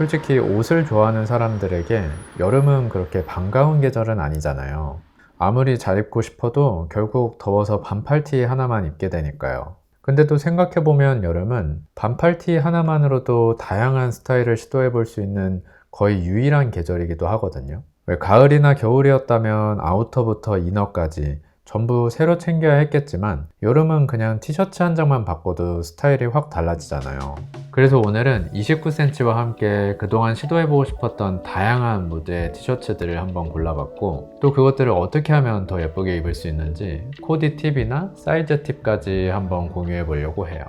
솔직히 옷을 좋아하는 사람들에게 여름은 그렇게 반가운 계절은 아니잖아요. 아무리 잘 입고 싶어도 결국 더워서 반팔티 하나만 입게 되니까요. 근데 또 생각해보면 여름은 반팔티 하나만으로도 다양한 스타일을 시도해 볼 수 있는 거의 유일한 계절이기도 하거든요. 왜 가을이나 겨울이었다면 아우터부터 이너까지 전부 새로 챙겨야 했겠지만 여름은 그냥 티셔츠 한 장만 바꿔도 스타일이 확 달라지잖아요. 그래서 오늘은 29cm와 함께 그동안 시도해보고 싶었던 다양한 무드의 티셔츠들을 한번 골라봤고 또 그것들을 어떻게 하면 더 예쁘게 입을 수 있는지 코디 팁이나 사이즈 팁까지 한번 공유해 보려고 해요.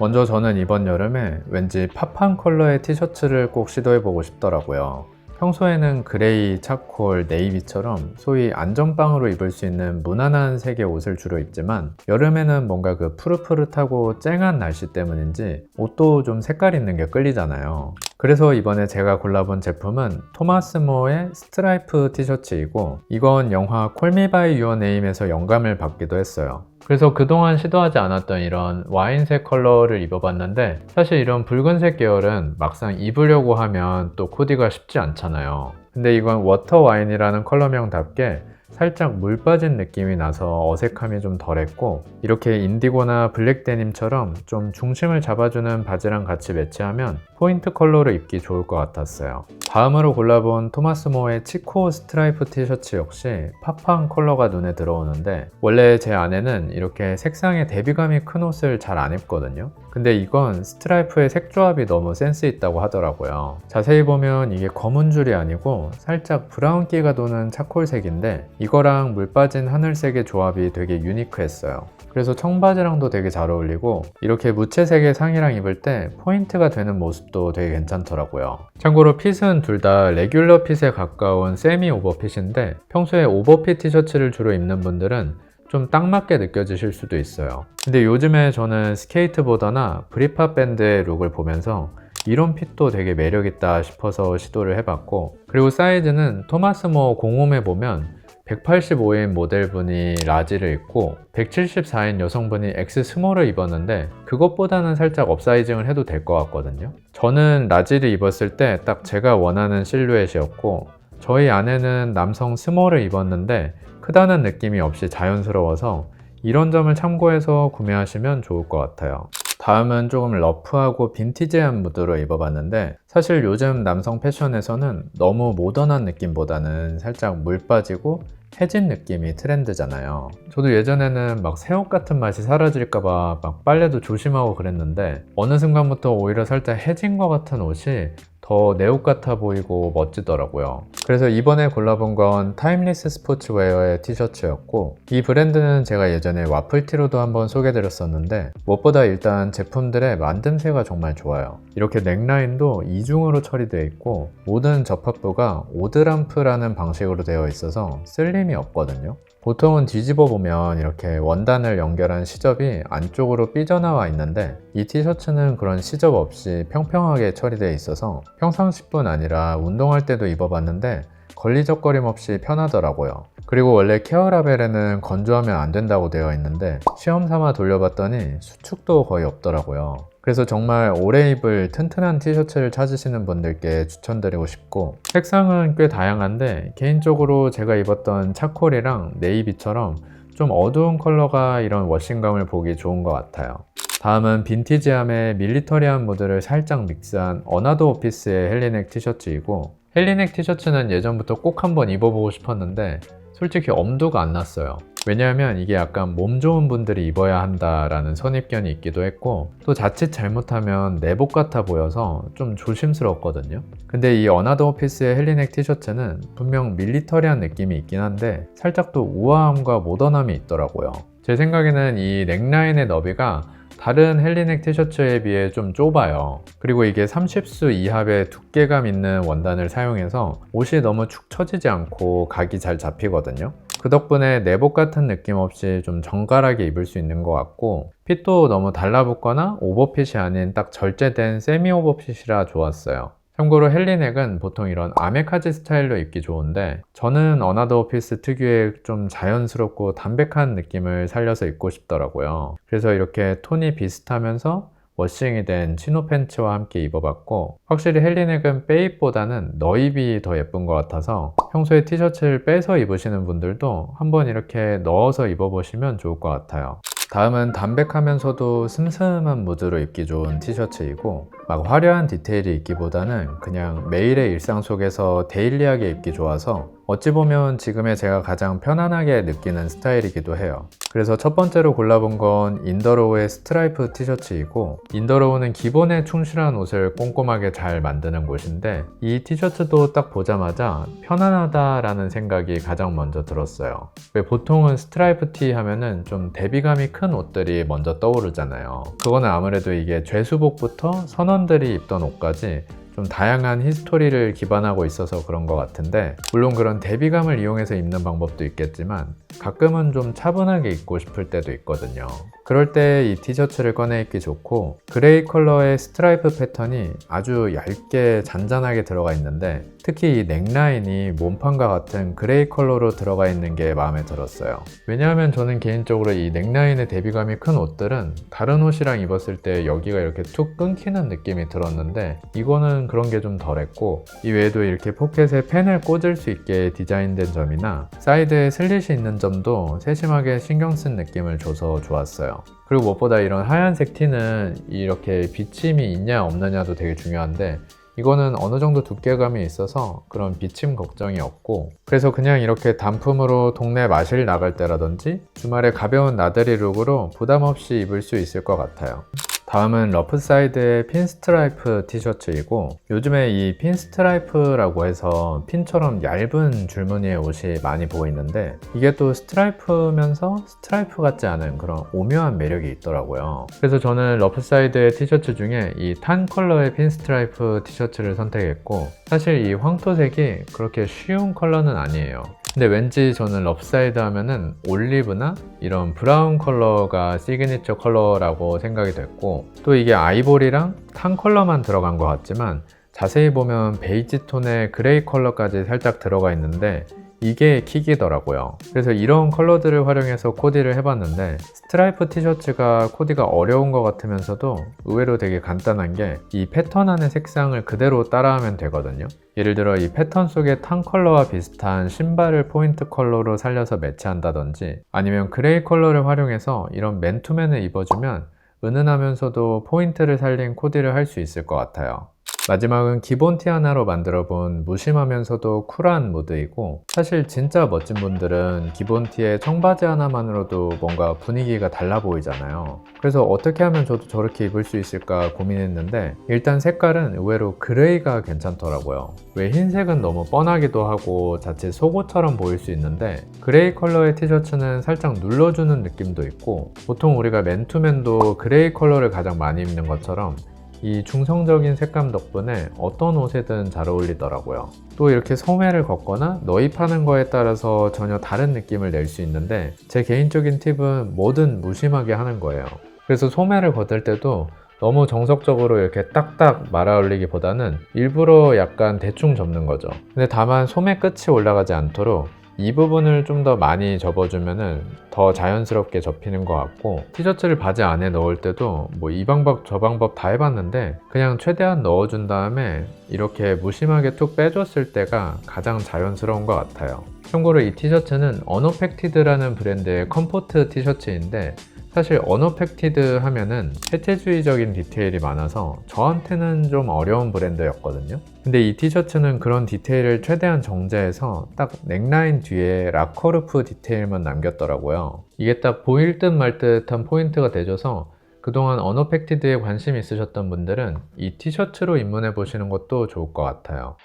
먼저 저는 이번 여름에 왠지 팝한 컬러의 티셔츠를 꼭 시도해보고 싶더라고요. 평소에는 그레이, 차콜, 네이비처럼 소위 안전빵으로 입을 수 있는 무난한 색의 옷을 주로 입지만 여름에는 뭔가 그 푸릇푸릇하고 쨍한 날씨 때문인지 옷도 좀 색깔 있는 게 끌리잖아요. 그래서 이번에 제가 골라본 제품은 토마스 모의 스트라이프 티셔츠이고 이건 영화 콜미 바이 유어 네임에서 영감을 받기도 했어요. 그래서 그동안 시도하지 않았던 이런 와인색 컬러를 입어봤는데 사실 이런 붉은색 계열은 막상 입으려고 하면 또 코디가 쉽지 않잖아요. 근데 이건 워터 와인이라는 컬러명답게 살짝 물 빠진 느낌이 나서 어색함이 좀 덜했고 이렇게 인디고나 블랙 데님처럼 좀 중심을 잡아주는 바지랑 같이 매치하면 포인트 컬러로 입기 좋을 것 같았어요. 다음으로 골라본 토마스 모의 치코 스트라이프 티셔츠 역시 팝한 컬러가 눈에 들어오는데 원래 제 아내는 이렇게 색상의 대비감이 큰 옷을 잘 안 입거든요. 근데 이건 스트라이프의 색 조합이 너무 센스 있다고 하더라고요. 자세히 보면 이게 검은 줄이 아니고 살짝 브라운기가 도는 차콜색인데 이거랑 물 빠진 하늘색의 조합이 되게 유니크했어요. 그래서 청바지랑도 되게 잘 어울리고 이렇게 무채색의 상의랑 입을 때 포인트가 되는 모습 도 되게 괜찮더라고요. 참고로 핏은 둘 다 레귤러 핏에 가까운 세미 오버핏인데 평소에 오버핏 티셔츠를 주로 입는 분들은 좀 딱 맞게 느껴지실 수도 있어요. 근데 요즘에 저는 스케이트보더나 브리팝 밴드의 룩을 보면서 이런 핏도 되게 매력있다 싶어서 시도를 해봤고 그리고 사이즈는 토마스 모 공홈에 보면 185인 모델분이 라지를 입고 174인 여성분이 X 스몰을 입었는데 그것보다는 살짝 업사이징을 해도 될 것 같거든요. 저는 라지를 입었을 때 딱 제가 원하는 실루엣이었고 저희 아내는 남성 스몰을 입었는데 크다는 느낌이 없이 자연스러워서 이런 점을 참고해서 구매하시면 좋을 것 같아요. 다음은 조금 러프하고 빈티지한 무드로 입어봤는데 사실 요즘 남성 패션에서는 너무 모던한 느낌보다는 살짝 물 빠지고 해진 느낌이 트렌드잖아요. 저도 예전에는 막 새 옷 같은 맛이 사라질까봐 막 빨래도 조심하고 그랬는데 어느 순간부터 오히려 살짝 해진 것 같은 옷이 더내옷 같아 보이고 멋지더라고요. 그래서 이번에 골라본 건 타임리스 스포츠웨어의 티셔츠였고 이 브랜드는 제가 예전에 와플티로도 한번 소개드렸었는데 무엇보다 일단 제품들의 만듦새가 정말 좋아요. 이렇게 넥라인도 이중으로 처리되어 있고 모든 접합부가 오드람프라는 방식으로 되어 있어서 쓸림이 없거든요. 보통은 뒤집어 보면 이렇게 원단을 연결한 시접이 안쪽으로 삐져나와 있는데 이 티셔츠는 그런 시접 없이 평평하게 처리되어 있어서 평상시뿐 아니라 운동할 때도 입어봤는데 걸리적거림 없이 편하더라고요. 그리고 원래 케어라벨에는 건조하면 안 된다고 되어 있는데 시험 삼아 돌려봤더니 수축도 거의 없더라고요. 그래서 정말 오래 입을 튼튼한 티셔츠를 찾으시는 분들께 추천드리고 싶고 색상은 꽤 다양한데 개인적으로 제가 입었던 차콜이랑 네이비처럼 좀 어두운 컬러가 이런 워싱감을 보기 좋은 것 같아요. 다음은 빈티지함의 밀리터리한 무드를 살짝 믹스한 어나더 오피스의 헬리넥 티셔츠이고 헬리넥 티셔츠는 예전부터 꼭 한번 입어보고 싶었는데 솔직히 엄두가 안 났어요. 왜냐하면 이게 약간 몸 좋은 분들이 입어야 한다라는 선입견이 있기도 했고 또 자칫 잘못하면 내복 같아 보여서 좀 조심스럽거든요. 근데 이 어나더 오피스의 헬리넥 티셔츠는 분명 밀리터리한 느낌이 있긴 한데 살짝 또 우아함과 모던함이 있더라고요. 제 생각에는 이 넥라인의 너비가 다른 헬리넥 티셔츠에 비해 좀 좁아요. 그리고 이게 30수 이합의 두께감 있는 원단을 사용해서 옷이 너무 축 처지지 않고 각이 잘 잡히거든요. 그 덕분에 내복 같은 느낌 없이 좀 정갈하게 입을 수 있는 것 같고 핏도 너무 달라붙거나 오버핏이 아닌 딱 절제된 세미 오버핏이라 좋았어요. 참고로 헬리넥은 보통 이런 아메카지 스타일로 입기 좋은데 저는 어나더 오피스 특유의 좀 자연스럽고 담백한 느낌을 살려서 입고 싶더라고요. 그래서 이렇게 톤이 비슷하면서 워싱이 된 치노 팬츠와 함께 입어봤고 확실히 헬리넥은 빼입보다는 너입이 더 예쁜 것 같아서 평소에 티셔츠를 빼서 입으시는 분들도 한번 이렇게 넣어서 입어보시면 좋을 것 같아요. 다음은 담백하면서도 슴슴한 무드로 입기 좋은 티셔츠이고 막 화려한 디테일이 있기보다는 그냥 매일의 일상 속에서 데일리하게 입기 좋아서 어찌 보면 지금의 제가 가장 편안하게 느끼는 스타일이기도 해요. 그래서 첫 번째로 골라본 건 인더로우의 스트라이프 티셔츠이고 인더로우는 기본에 충실한 옷을 꼼꼼하게 잘 만드는 곳인데 이 티셔츠도 딱 보자마자 편안하다라는 생각이 가장 먼저 들었어요. 왜 보통은 스트라이프 티 하면은 좀 대비감이 큰 옷들이 먼저 떠오르잖아요. 그거는 아무래도 이게 죄수복부터 선 원들이 입던 옷까지 좀 다양한 히스토리를 기반하고 있어서 그런 것 같은데 물론 그런 대비감을 이용해서 입는 방법도 있겠지만 가끔은 좀 차분하게 입고 싶을 때도 있거든요. 그럴 때 이 티셔츠를 꺼내 입기 좋고 그레이 컬러의 스트라이프 패턴이 아주 얇게 잔잔하게 들어가 있는데 특히 이 넥라인이 몸판과 같은 그레이 컬러로 들어가 있는 게 마음에 들었어요. 왜냐하면 저는 개인적으로 이 넥라인의 대비감이 큰 옷들은 다른 옷이랑 입었을 때 여기가 이렇게 툭 끊기는 느낌이 들었는데 이거는 그런 게 좀 덜했고 이 외에도 이렇게 포켓에 펜을 꽂을 수 있게 디자인된 점이나 사이드에 슬릿이 있는 점도 세심하게 신경 쓴 느낌을 줘서 좋았어요. 그리고 무엇보다 이런 하얀색 티는 이렇게 비침이 있냐 없느냐도 되게 중요한데 이거는 어느 정도 두께감이 있어서 그런 비침 걱정이 없고 그래서 그냥 이렇게 단품으로 동네 마실 나갈 때라든지 주말에 가벼운 나들이 룩으로 부담 없이 입을 수 있을 것 같아요. 다음은 러프사이드의 핀스트라이프 티셔츠이고 요즘에 이 핀스트라이프라고 해서 핀처럼 얇은 줄무늬의 옷이 많이 보이는데 이게 또 스트라이프면서 스트라이프 같지 않은 그런 오묘한 매력이 있더라고요. 그래서 저는 러프사이드의 티셔츠 중에 이 탄 컬러의 핀스트라이프 티셔츠를 선택했고 사실 이 황토색이 그렇게 쉬운 컬러는 아니에요 근데 왠지 저는 럽사이드 하면은 올리브나 이런 브라운 컬러가 시그니처 컬러라고 생각이 됐고 또 이게 아이보리랑 탄 컬러만 들어간 것 같지만 자세히 보면 베이지 톤의 그레이 컬러까지 살짝 들어가 있는데 이게 킥이더라고요. 그래서 이런 컬러들을 활용해서 코디를 해봤는데 스트라이프 티셔츠가 코디가 어려운 것 같으면서도 의외로 되게 간단한 게 이 패턴 안의 색상을 그대로 따라하면 되거든요. 예를 들어 이 패턴 속의 탄 컬러와 비슷한 신발을 포인트 컬러로 살려서 매치한다든지 아니면 그레이 컬러를 활용해서 이런 맨투맨을 입어주면 은은하면서도 포인트를 살린 코디를 할 수 있을 것 같아요. 마지막은 기본 티 하나로 만들어 본 무심하면서도 쿨한 무드이고 사실 진짜 멋진 분들은 기본 티에 청바지 하나만으로도 뭔가 분위기가 달라 보이잖아요. 그래서 어떻게 하면 저도 저렇게 입을 수 있을까 고민했는데 일단 색깔은 의외로 그레이가 괜찮더라고요. 왜 흰색은 너무 뻔하기도 하고 자칫 속옷처럼 보일 수 있는데 그레이 컬러의 티셔츠는 살짝 눌러주는 느낌도 있고 보통 우리가 맨투맨도 그레이 컬러를 가장 많이 입는 것처럼 이 중성적인 색감 덕분에 어떤 옷에든 잘 어울리더라고요. 또 이렇게 소매를 걷거나 너입하는 거에 따라서 전혀 다른 느낌을 낼 수 있는데 제 개인적인 팁은 뭐든 무심하게 하는 거예요. 그래서 소매를 걷을 때도 너무 정석적으로 이렇게 딱딱 말아 올리기보다는 일부러 약간 대충 접는 거죠. 근데 다만 소매 끝이 올라가지 않도록 이 부분을 좀 더 많이 접어주면 더 자연스럽게 접히는 것 같고 티셔츠를 바지 안에 넣을 때도 뭐 이 방법 저 방법 다 해봤는데 그냥 최대한 넣어준 다음에 이렇게 무심하게 툭 빼줬을 때가 가장 자연스러운 것 같아요. 참고로 이 티셔츠는 어노팩티드라는 브랜드의 컴포트 티셔츠인데 사실 어노팩티드 하면은 해체주의적인 디테일이 많아서 저한테는 좀 어려운 브랜드였거든요. 근데 이 티셔츠는 그런 디테일을 최대한 정제해서 딱 넥라인 뒤에 라커루프 디테일만 남겼더라고요. 이게 딱 보일 듯 말 듯한 포인트가 돼줘서 그동안 어노팩티드에 관심 있으셨던 분들은 이 티셔츠로 입문해 보시는 것도 좋을 것 같아요.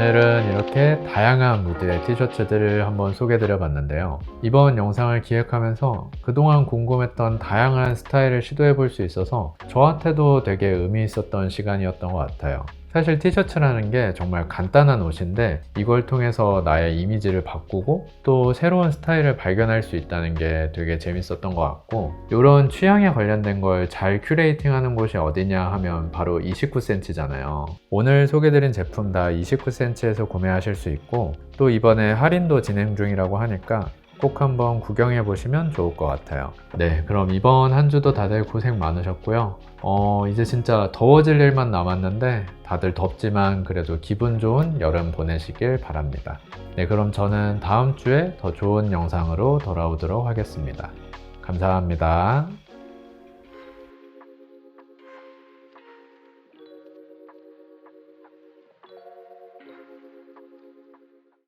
오늘은 이렇게 다양한 무드의 티셔츠들을 한번 소개드려 봤는데요. 이번 영상을 기획하면서 그동안 궁금했던 다양한 스타일을 시도해 볼 수 있어서 저한테도 되게 의미 있었던 시간이었던 것 같아요. 사실 티셔츠라는 게 정말 간단한 옷인데 이걸 통해서 나의 이미지를 바꾸고 또 새로운 스타일을 발견할 수 있다는 게 되게 재밌었던 것 같고 이런 취향에 관련된 걸 잘 큐레이팅 하는 곳이 어디냐 하면 바로 29cm잖아요. 오늘 소개드린 제품 다 29cm에서 구매하실 수 있고 또 이번에 할인도 진행 중이라고 하니까 꼭 한번 구경해 보시면 좋을 것 같아요. 네, 그럼 이번 한 주도 다들 고생 많으셨고요. 어, 이제 진짜 더워질 일만 남았는데 다들 덥지만 그래도 기분 좋은 여름 보내시길 바랍니다. 네, 그럼 저는 다음 주에 더 좋은 영상으로 돌아오도록 하겠습니다. 감사합니다.